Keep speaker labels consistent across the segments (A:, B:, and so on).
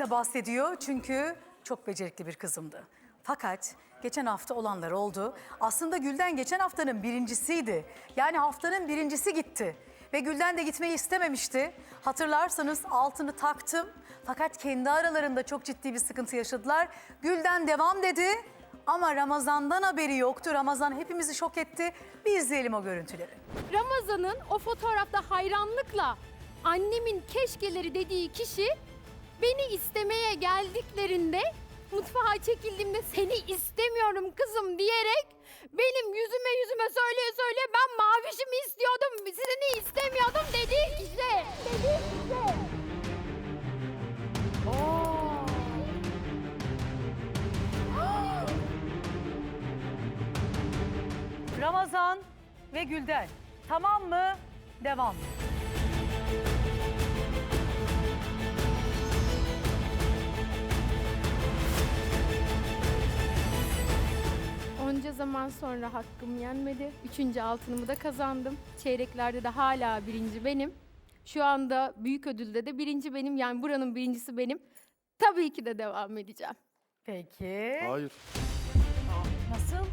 A: de bahsediyor çünkü çok becerikli bir kızımdı. Fakat geçen hafta olanlar oldu. Aslında Gülden geçen haftanın birincisiydi. Yani haftanın birincisi gitti. Ve Gülden de gitmeyi istememişti. Hatırlarsanız altını taktım. Fakat kendi aralarında çok ciddi bir sıkıntı yaşadılar. Gülden devam dedi. Ama Ramazan'dan haberi yoktu. Ramazan hepimizi şok etti. Bir izleyelim o görüntüleri.
B: Ramazan'ın o fotoğrafta hayranlıkla annemin keşkeleri dediği kişi beni istemeye geldiklerinde mutfağa çekildiğimde seni istemiyorum kızım diyerek benim yüzüme yüzüme söyleye söyleye ben mavişimi istiyordum seni istemiyordum dediği kişi. Dediği kişi.
A: Ramazan ve Gülden. Tamam mı? Devam.
B: Onca zaman sonra hakkım yenmedi. Üçüncü altınımı da kazandım. Çeyreklerde de hala birinci benim. Şu anda büyük ödülde de birinci benim. Yani buranın birincisi benim. Tabii ki de devam edeceğim.
A: Peki.
C: Hayır.
A: Nasıl?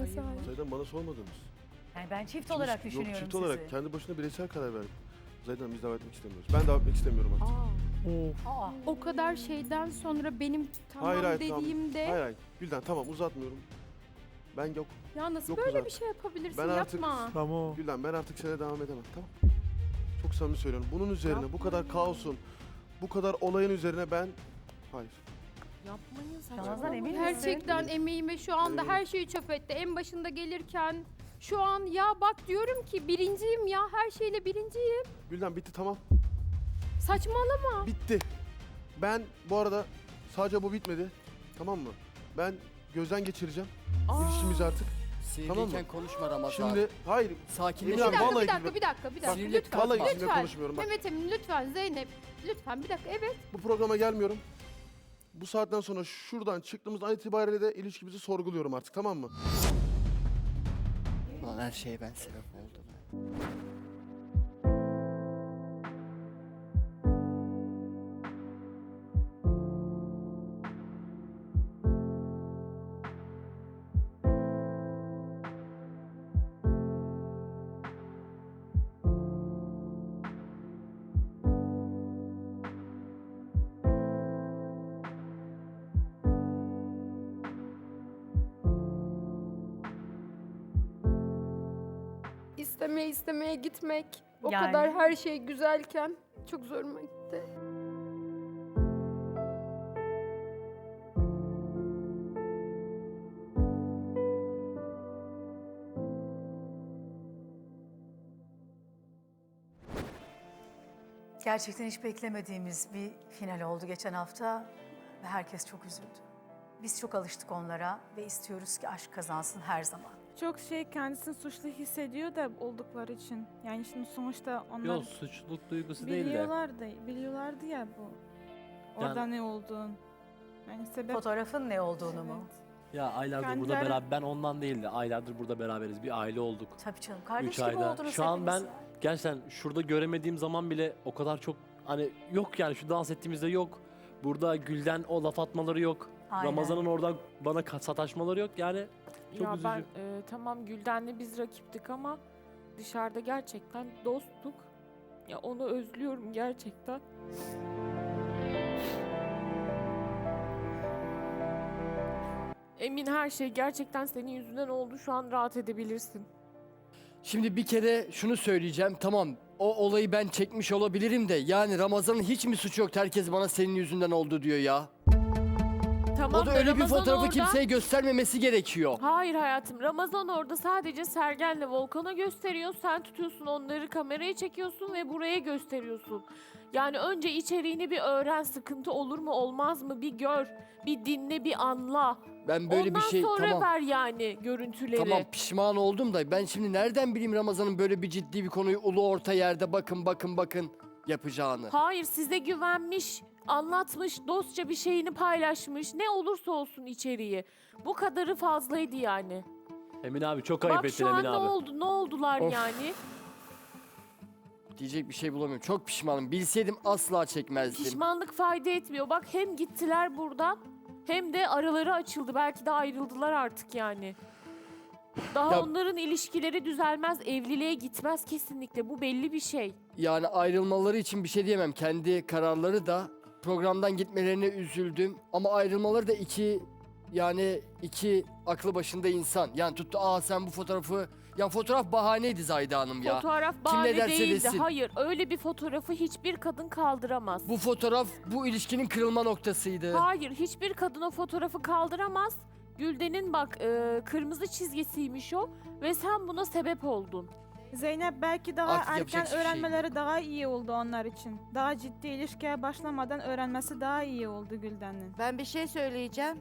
B: Nasıl hayır?
C: Zaydan bana sormadınız.
A: Yani ben çift olarak
C: Yok,
A: düşünüyorum
C: çift
A: sizi.
C: olarak kendi başına bireysel karar verdim. Zaydan biz davet etmek istemiyoruz. Ben davet etmek istemiyorum artık.
A: Aa,
B: O kadar şeyden sonra benim tamam
C: hayır hayır
B: dediğimde
C: tamam. Hayır hayır. Gülden tamam uzatmıyorum. Ben yok.
B: ya nasıl
C: Yok
B: böyle
C: uzat.
B: bir şey yapabilirsin
C: Ben artık-
B: yapma.
D: Tamam.
C: Gülden ben artık sana devam edemem tamam. Çok samimi söylüyorum. Bunun üzerine bu kadar kaosun, bu kadar olayın üzerine ben... Hayır.
E: Yapmayın
A: Ramazan
E: saçmalama.
A: emin misin?
B: Gerçekten emeğime şu anda
C: Eminim.
B: her şeyi çöp etti. En başında gelirken şu an ya bak diyorum ki birinciyim ya her şeyle birinciyim.
C: Gülden bitti tamam.
B: Saçmalama.
C: Bitti. Ben bu arada sadece bu bitmedi. Tamam mı? Ben gözden geçireceğim ilişkimizi artık.
F: Sinirliyken
C: Tamam mı?
F: konuşma Ramazan.
C: Şimdi hayır
F: sakinleş.
C: Emin
B: Bir
C: abi,
B: dakika,
C: vallahi
B: bir dakika,
C: billahi-
B: bir dakika, bir dakika.
F: Sinirli-
B: Lütfen,
C: vallahi
B: lütfen.
C: sizinle konuşmuyorum bak.
B: Mehmet Emin lütfen, Zeynep, lütfen bir dakika, evet.
C: Bu programa gelmiyorum. Bu saatten sonra şuradan çıktığımız an itibariyle de ilişkimizi sorguluyorum artık tamam mı?
F: Ulan her şeye ben sebep oldum.
B: İstemeye istemeye gitmek, o
A: Yani-
B: kadar her şey güzelken çok zoruma gitti.
A: Gerçekten hiç beklemediğimiz bir final oldu geçen hafta ve herkes çok üzüldü. Biz çok alıştık onlara ve istiyoruz ki aşk kazansın her zaman.
E: Çok şey kendisini suçlu hissediyor da oldukları için. Yani şimdi sonuçta onlar
G: Yok suçluluk duygusu değil de.
E: biliyorlardı, biliyorlardı ya bu. Orada ne olduğunu. Yani sebep...
A: Fotoğrafın ne olduğunu mu?
E: Evet.
G: Ya aylardır burada
E: Kendileri-
G: beraber ben ondan değil de aylardır burada beraberiz. Bir aile olduk.
A: Tabii canım.
G: 3
A: Kardeş gibi
G: ayda.
A: oldunuz
G: Şu an ben
A: hepiniz.
G: gerçekten şurada göremediğim zaman bile o kadar çok hani yok yani şu dans ettiğimizde yok. Burada Gülden o laf atmaları yok.
A: Aynen.
G: Ramazan'ın oradan bana ka- sataşmaları yok. Yani çok
H: ya
G: üzücü.
H: ben e, tamam Gülden'le biz rakiptik ama dışarıda gerçekten dostluk. Ya onu özlüyorum gerçekten. Emin her şey gerçekten senin yüzünden oldu. Şu an rahat edebilirsin.
F: Şimdi bir kere şunu söyleyeceğim. Tamam o olayı ben çekmiş olabilirim de yani Ramazan'ın hiç mi suçu yok? Herkes bana senin yüzünden oldu diyor ya.
H: Tamam
F: o da öyle bir
H: Ramazan
F: fotoğrafı
H: orada-
F: kimseye göstermemesi gerekiyor.
H: Hayır hayatım. Ramazan orada sadece Sergen'le Volkan'a gösteriyor. Sen tutuyorsun onları kameraya çekiyorsun ve buraya gösteriyorsun. Yani önce içeriğini bir öğren. Sıkıntı olur mu olmaz mı bir gör. Bir dinle bir anla.
F: Ben böyle
H: Ondan
F: bir şey
H: sonra
F: tamam.
H: ver yani görüntüleri.
F: Tamam pişman oldum da ben şimdi nereden bileyim Ramazan'ın böyle bir ciddi bir konuyu ulu orta yerde bakın bakın bakın yapacağını.
H: Hayır size güvenmiş, anlatmış, dostça bir şeyini paylaşmış. Ne olursa olsun içeriği. Bu kadarı fazlaydı yani.
G: Emin abi çok ayıp
H: Bak
G: ettin
H: şu an
G: Emin
H: ne
G: abi.
H: oldu? Ne oldular
F: Of.
H: yani?
F: diyecek bir şey bulamıyorum. Çok pişmanım. Bilseydim asla çekmezdim.
H: Pişmanlık fayda etmiyor. Bak hem gittiler buradan hem de araları açıldı. Belki de ayrıldılar artık yani. Daha
F: Ya-
H: onların ilişkileri düzelmez, evliliğe gitmez kesinlikle. Bu belli bir şey.
F: Yani ayrılmaları için bir şey diyemem. Kendi kararları da programdan gitmelerine üzüldüm. Ama ayrılmaları da iki yani iki aklı başında insan. Yani tuttu aa sen bu fotoğrafı... Yani fotoğraf bahaneydi Zahide Hanım ya.
H: Fotoğraf
F: Kim ne
H: bahane
F: derse
H: değildi.
F: desin.
H: Hayır, öyle bir fotoğrafı hiçbir kadın kaldıramaz.
F: Bu fotoğraf bu ilişkinin kırılma noktasıydı.
H: Hayır, hiçbir kadın o fotoğrafı kaldıramaz. Gülden'in bak e, kırmızı çizgisiymiş o ve sen buna sebep oldun.
E: Zeynep belki daha
F: Artık yapacak
E: erken
F: hiçbir şey
E: öğrenmeleri daha iyi oldu onlar için. Daha ciddi ilişkiye başlamadan öğrenmesi daha iyi oldu Gülden'in.
D: Ben bir şey söyleyeceğim.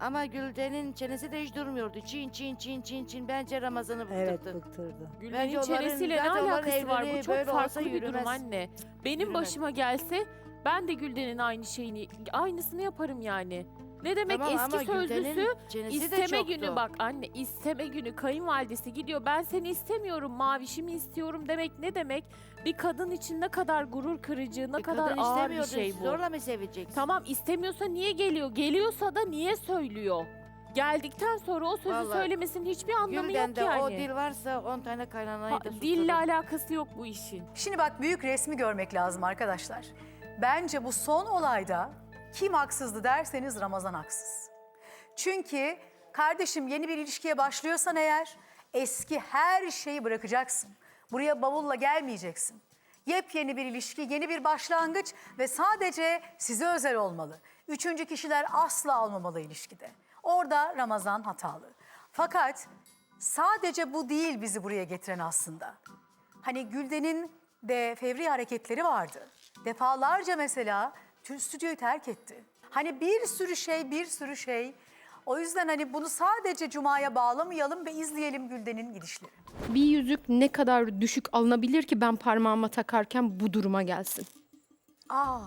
D: Ama Gülden'in çenesi de hiç durmuyordu. Çin çin çin çin çin. Bence Ramazan'ı
I: Evet
D: bıktırdı.
I: bıktırdı.
H: Gülden'in
D: onların-
H: çenesiyle ne
D: bence onların
H: alakası var? Bu
D: evliliği
H: çok
D: böyle olsa
H: farklı bir durum
D: yürümez.
H: anne. Benim
D: Yürümez.
H: başıma gelse ben de Gülden'in aynı şeyini, aynısını yaparım yani. Ne demek
D: Tamam ama
H: eski sözlüsü
D: Gülden'in de
H: İsteme
D: çoktu.
H: günü bak anne isteme günü kayınvalidesi gidiyor ben seni istemiyorum mavişimi istiyorum demek ne demek? Bir kadın için ne kadar gurur kırıcı ne
D: E,
H: kadar
D: kadın
H: ağır bir şey bu.
D: Zorla mı seveceksin?
H: Tamam istemiyorsa niye geliyor? Geliyorsa da niye söylüyor? Geldikten sonra o sözü
D: Vallahi
H: söylemesinin hiçbir anlamı
D: Gülden'de
H: yok yani.
D: o dil varsa 10 tane kaynanayı
H: Ha,
D: da susturur.
H: dille alakası yok bu işin.
A: Şimdi bak büyük resmi görmek lazım arkadaşlar. Bence bu son olayda kim haksızdı derseniz Ramazan haksız. Çünkü kardeşim yeni bir ilişkiye başlıyorsan eğer eski her şeyi bırakacaksın. Buraya bavulla gelmeyeceksin. Yepyeni bir ilişki, yeni bir başlangıç ve sadece size özel olmalı. Üçüncü kişiler asla olmamalı ilişkide. Orada Ramazan hatalı. Fakat sadece bu değil bizi buraya getiren aslında. Hani Gülden'in de fevri hareketleri vardı. Defalarca mesela stüdyoyu terk etti. Hani bir sürü şey, bir sürü şey. O yüzden hani bunu sadece Cuma'ya bağlamayalım ve izleyelim Gülden'in gidişleri.
B: Bir yüzük ne kadar düşük alınabilir ki ben parmağıma takarken bu duruma gelsin?
A: Aa.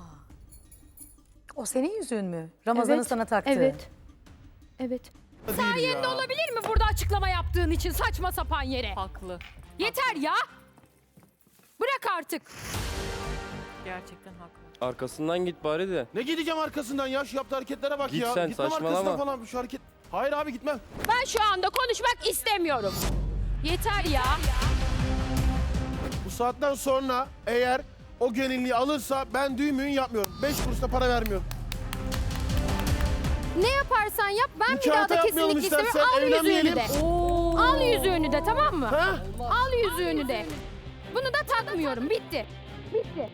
A: O senin yüzüğün mü? Ramazan'ın
B: Evet,
A: sana taktığı.
B: Evet. Evet.
C: Sayende
B: Olabilir mi burada açıklama yaptığın için saçma sapan yere?
H: Haklı.
B: Yeter ya. Bırak artık.
H: Gerçekten haklı.
J: Arkasından git bari de.
C: Ne gideceğim arkasından ya? Şu yaptığı hareketlere bak
J: Git
C: ya.
J: sen,
C: Gitmem
J: saçmalama.
C: arkasından falan şu hareket. Hayır abi gitmem.
B: Ben şu anda konuşmak istemiyorum. Yeter ya.
C: Bu saatten sonra eğer o gelinliği alırsa ben düğün müğün yapmıyorum. 5 kuruş da para vermiyorum.
B: Ne yaparsan yap ben bir daha da
C: yapmayalım
B: kesinlikle
C: istersen,
B: istemiyorum. Al yüzüğünü
C: evlenmeyelim.
B: de. Al yüzüğünü de tamam mı?
C: Ha?
B: Al yüzüğünü de. Bunu da takmıyorum. Bitti. Bitti.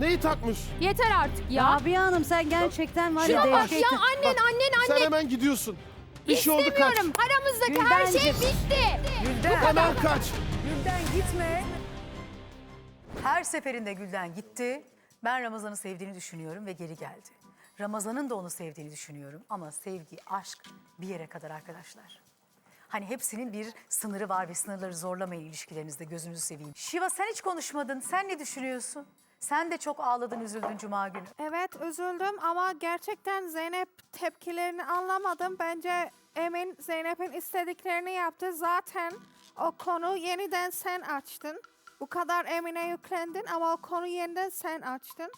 C: Neyi takmış?
B: Yeter artık ya.
I: Rabia Hanım sen gerçekten var
B: Şuna
I: ya
B: bak
I: dehşet.
B: ya annen annen
C: Sen
B: annen.
C: hemen gidiyorsun. Bir şey oldu kaç.
B: İstemiyorum. Aramızdaki her şey
I: Güldencim.
B: bitti.
A: Gülden,
C: Hemen kaç.
A: Gülden gitme. Her seferinde Gülden gitti. Ben Ramazan'ı sevdiğini düşünüyorum ve geri geldi. Ramazan'ın da onu sevdiğini düşünüyorum ama sevgi, aşk bir yere kadar arkadaşlar. Hani hepsinin bir sınırı var ve sınırları zorlamayın ilişkilerinizde gözünüzü seveyim. Şiva sen hiç konuşmadın. Sen ne düşünüyorsun? Sen de çok ağladın, üzüldün cuma günü.
E: Evet üzüldüm ama gerçekten Zeynep tepkilerini anlamadım. Bence Emin Zeynep'in istediklerini yaptı. Zaten o konu yeniden sen açtın. Bu kadar Emine yüklendin ama o konu yeniden sen açtın.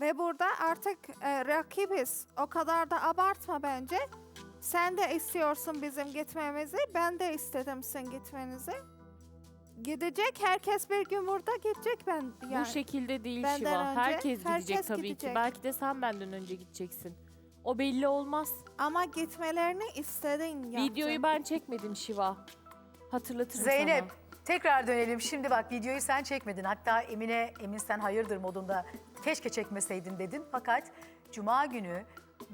E: Ve burada artık e, rakibiz. O kadar da abartma bence. Sen de istiyorsun bizim gitmemizi. Ben de istedim sizin gitmenizi. Gidecek. Herkes bir gün burada gidecek ben. Yani.
H: Bu şekilde değil
E: benden
H: Şiva.
E: önce
H: herkes gidecek
E: herkes
H: tabii ki.
E: gidecek.
H: Belki de sen benden önce gideceksin. O belli olmaz.
E: Ama gitmelerini istedin yaptın.
H: Videoyu ben çekmedim Şiva. Hatırlatırım
A: Zeynep
H: sana.
A: tekrar dönelim. Şimdi bak videoyu sen çekmedin. Hatta Emine Emin sen hayırdır modunda keşke çekmeseydin dedin. Fakat cuma günü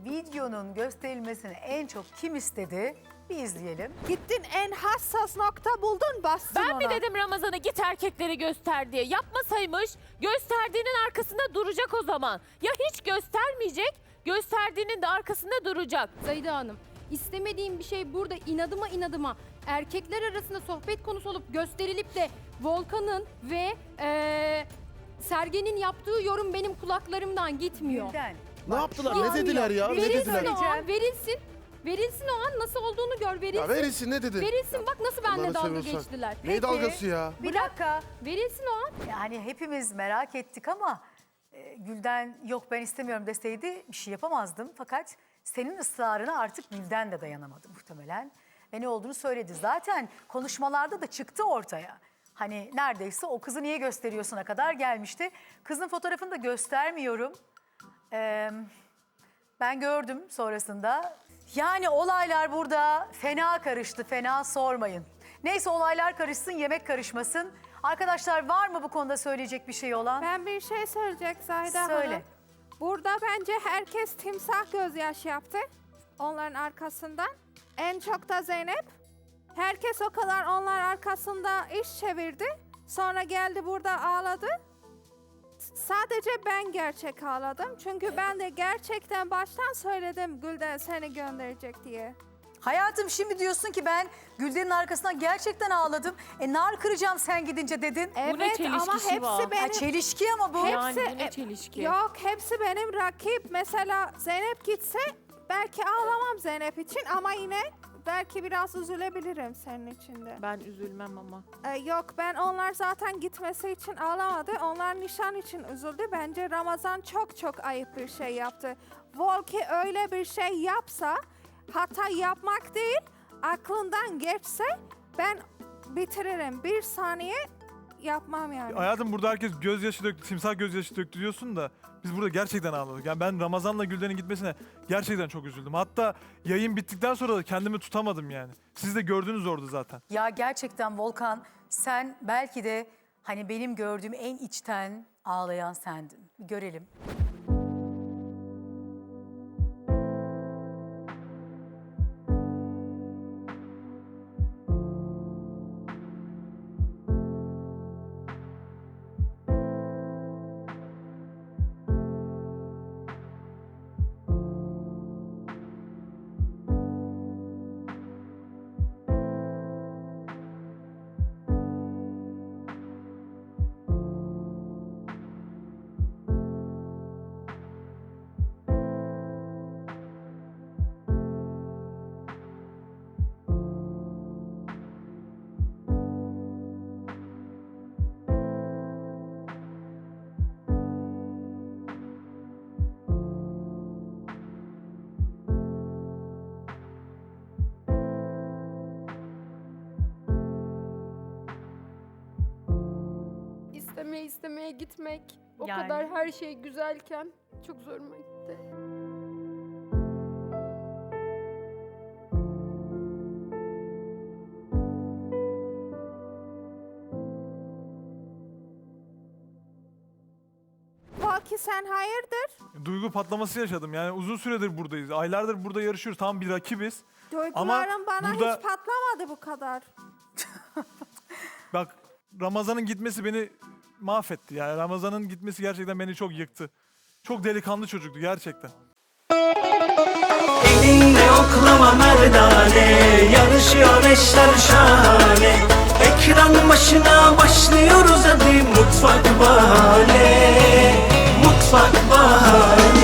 A: videonun gösterilmesini en çok kim istedi? Bir izleyelim.
E: Gittin en hassas nokta buldun bastın
H: Ben mi
E: ona.
H: dedim Ramazan'a git erkekleri göster diye? Yapmasaymış gösterdiğinin arkasında duracak o zaman. Ya hiç göstermeyecek, gösterdiğinin de arkasında duracak.
B: Zayda Hanım, istemediğim bir şey burada inadıma inadıma erkekler arasında sohbet konusu olup gösterilip de Volkan'ın ve eee Sergen'in yaptığı yorum benim kulaklarımdan gitmiyor.
A: Gülden.
C: Ne yaptılar? Ne dediler ya? Ne
B: Verilsin
C: dediler?
B: o an, verilsin. Verilsin o an nasıl olduğunu gör.
C: Ya
B: Verilsin.
C: verilsin ne dedin?
B: Verilsin bak nasıl benimle
C: Allah'ını
B: dalga
C: seviyorsan.
B: geçtiler.
C: Ne dalgası ya?
A: Bir dakika.
B: Verilsin o an.
A: Yani hepimiz merak ettik ama e, Gülden yok ben istemiyorum deseydi bir şey yapamazdım. Fakat senin ısrarına artık Gülden de dayanamadı muhtemelen. Ve ne olduğunu söyledi. Zaten konuşmalarda da çıktı ortaya. Hani neredeyse o kızı niye gösteriyorsuna kadar gelmişti. Kızın fotoğrafını da göstermiyorum. Ee, ben gördüm sonrasında. Yani olaylar burada fena karıştı, fena sormayın. Neyse olaylar karışsın, yemek karışmasın. Arkadaşlar var mı bu konuda söyleyecek bir şey olan?
E: Ben bir şey söyleyecek Zahide
A: Söyle.
E: Hanım. Burada bence herkes timsah gözyaşı yaptı. Onların arkasından. En çok da Zeynep. Herkes o kadar onlar arkasında iş çevirdi. Sonra geldi burada ağladı. Sadece ben gerçek ağladım. Çünkü ben de gerçekten baştan söyledim Gülden seni gönderecek diye.
A: Hayatım şimdi diyorsun ki ben Gülden'in arkasından gerçekten ağladım. E nar kıracağım sen gidince dedin.
H: Bu ne
E: Evet ama
H: çelişkisi
E: hepsi
H: var?
A: Ha,
E: benim
A: çelişki ama bu.
H: Yani
E: Hepsi-
H: bu ne
E: e,
H: çelişki?
E: Yok hepsi benim rakip. Mesela Zeynep gitse belki ağlamam Zeynep için ama yine belki biraz üzülebilirim senin için de.
H: Ben üzülmem ama.
E: Ee, yok ben onlar zaten gitmesi için ağlamadı. Onlar nişan için üzüldü. Bence Ramazan çok çok ayıp bir şey yaptı. Volki öyle bir şey yapsa hata yapmak değil aklından geçse ben bitiririm. Bir saniye yapmam yani.
J: Hayatım burada herkes gözyaşı döktü, timsah gözyaşı döktü diyorsun da biz burada gerçekten ağladık. Yani ben Ramazan'la Gülden'in gitmesine gerçekten çok üzüldüm. Hatta yayın bittikten sonra da kendimi tutamadım yani. Siz de gördünüz orada zaten.
A: Ya gerçekten Volkan sen belki de hani benim gördüğüm en içten ağlayan sendin. Bir görelim.
B: İstemeye istemeye gitmek. O
A: Yani.
B: kadar her şey güzelken çok zoruma gitti.
E: Volki sen hayırdır?
J: Duygu patlaması yaşadım. Yani uzun süredir buradayız. Aylardır burada yarışıyoruz. Tam bir rakibiz.
E: Duygularım bana
J: burada-
E: hiç patlamadı bu kadar.
J: Bak Ramazan'ın gitmesi beni mahvetti. Yani Ramazan'ın gitmesi gerçekten beni çok yıktı. Çok delikanlı çocuktu gerçekten.
K: Elinde oklama merdane Yarışıyor eşler şahane Ekran başına başlıyoruz hadi Mutfak bahane Mutfak bahane